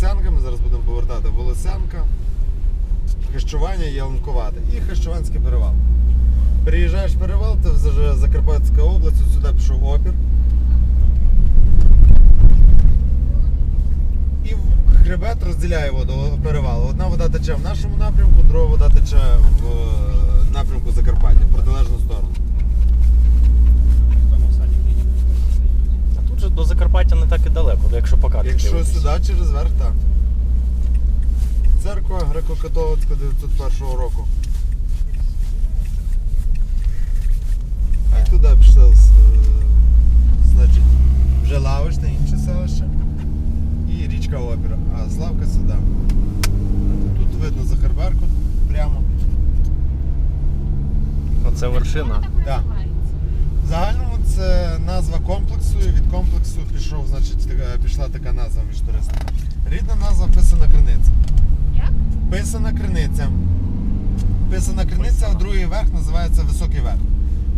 Волосянка, ми зараз будемо повертати Волосянка, Хрещування Ялинкувате і Хрещуванський перевал. Приїжджаєш в перевал, це вже Закарпатська область, сюди пішов опір. І хребет розділяє воду перевал. Одна вода тече в нашому напрямку, друга вода тече в е, напрямку Закарпаття, в протилежну сторону. А тут же до Закарпаття не так і далеко, якщо по карті Якщо дивитись. сюди через верх, так. Церква греко-католицька 901 року. І туди пішли, з, е, значить, вже Лавочне, інше селище. І річка Опіра. А Славка сюди. Тут видно Захарберку прямо. Оце вершина. Так. В загальному це назва комплексу, і від комплексу пішов, значить, така- пішла така назва між туристами. Рідна назва писана криниця. Як? Писана криниця. Писана криниця, а другий верх називається високий верх.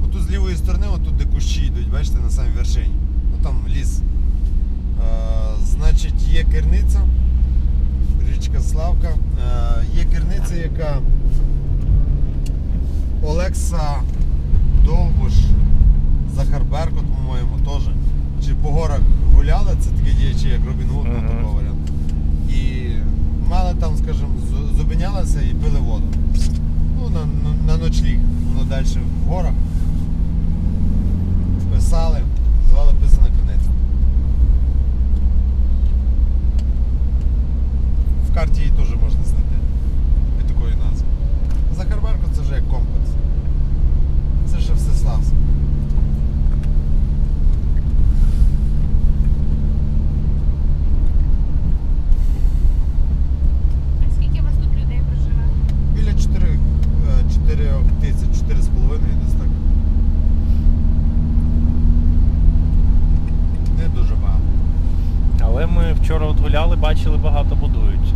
Отут з лівої сторони, отут де кущі йдуть, бачите, на самій вершині. Ну там ліс. Е, значить, є керниця, річка Славка. Е, є керниця, яка Олекса Захар Беркут, по-моєму, теж. Чи по горах гуляли, це такі діячі, як Робін Гуд, ну, Мгм. такого варіанту. І мали там, скажімо, з- зупинялися і пили воду. Ну, на, на, на ночліг. Воно далі в горах. Писали, звали писана криниця. В карті її теж можна знайти. Від такої назви. Захарбарко це вже як комплекс. Це ще Всеславськ. А скільки у вас тут людей проживе? Біля 4, 4 тисяч, 4,5 десь так. Не дуже багато. Але ми вчора от гуляли, бачили, багато будують.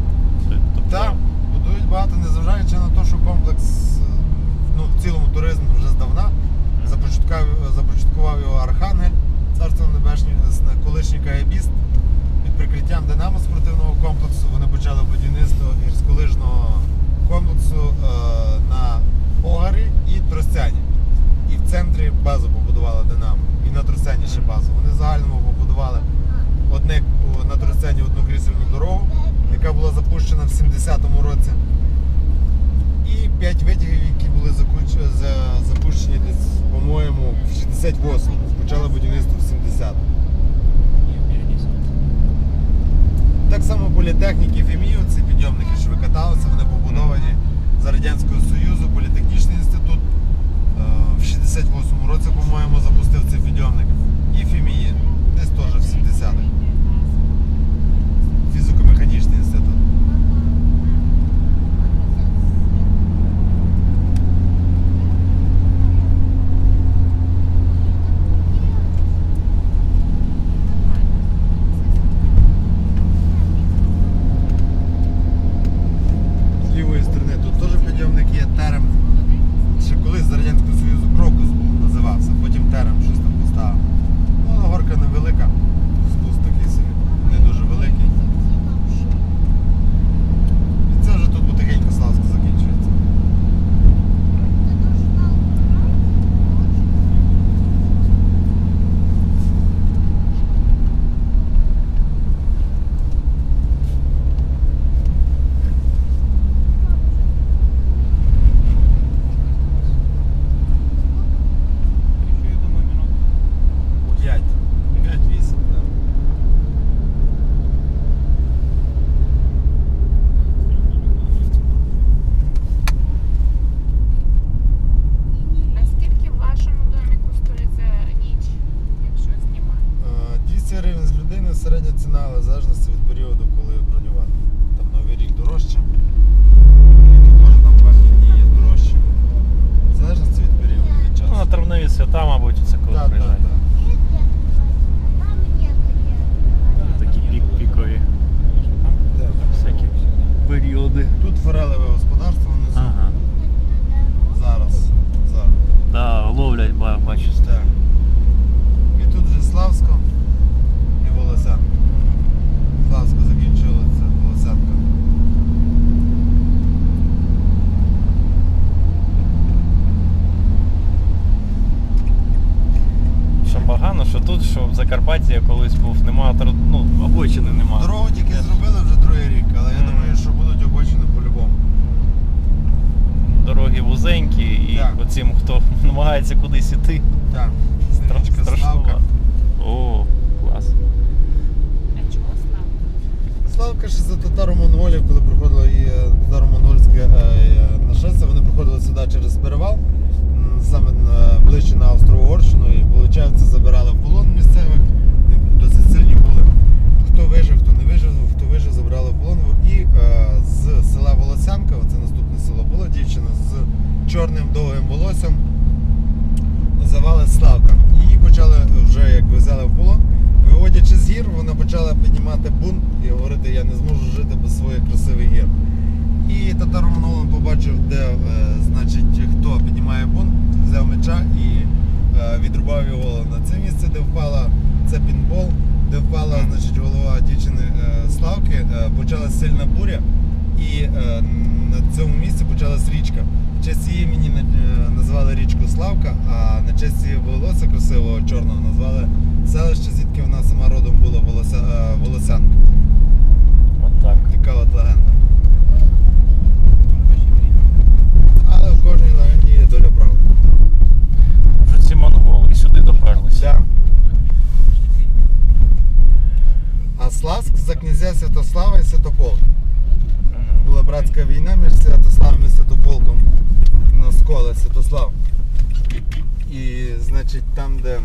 Тобто, Так, будують багато, незважаючи на те, що комплекс е, ну, в цілому туризм вже здавна. Започаткував, започаткував його Архангель, царство небесне, колишній каябіст. Під прикриттям Динамо спортивного комплексу вони почали будівництво гірськолижного комплексу е, на Огарі і Тростяні. І в центрі базу побудували Динамо. І на Тростяні ще базу. Вони в загальному побудували одне, о, на Тростяні одну крісельну дорогу, яка була запущена в 70-му році. І 5 витягів, які були запущені десь, по-моєму, в 68-му. Почали будівництво в 70-му. Так само політехніки ФІМІО, ці підйомники, періоди. Тут форелеве господарство внизу. Ага. Зараз. Зараз. Да, ловлять бачу. Так. І тут вже Славсько і Волосянка. Славсько закінчилося, Волосянка. Що погано, що тут, що в Закарпатті я колись був, нема ну, обочини нема. Дорогу тільки зробили вже другий рік, але я думаю, що Дороги вузенькі, і Так. оцім, хто намагається кудись іти, Так, стра- Синичка Славка. страшнувато. О, клас. А чого слава? Славка ще за татаро-монголів, коли проходило і е, татаро-монгольське е, е, нашестя, вони приходили сюди через перевал, м, саме е, ближче на Австро-Угорщину, і виходить, забирали в полон місцевих, вони досить сильні були. Хто вижив, хто не вижив, хто вижив, забрали в полон. І е, з села Волосянка, це наступне село, була дівчина з чорним довгим волоссям, називали Славка. Її почали вже як взяли в полон. Виводячи з гір, вона почала піднімати бунт і говорити, я не зможу жити без своїх красивих гір. І татаро монголом побачив, де е, значить, хто піднімає бунт, взяв меча і е, відрубав його на це місце, де впала це пінбол, де впала значить, голова дівчини е, Славки, е, почалася сильна буря, і е, на цьому місці почалась річка. В честь її імені е, назвали річку Славка, а на честь її волосся красивого чорного назвали селище, звідки вона сама родом була Волося, е, Волосянка. От так. Така от легенда. Але в кожній легенді є доля правди. Вже ці монголи і сюди доперлися. А Славськ за князя Святослава і Святополк. Була братська війна між Святославом і Святополком на сколе Святослав. І, значить, там, де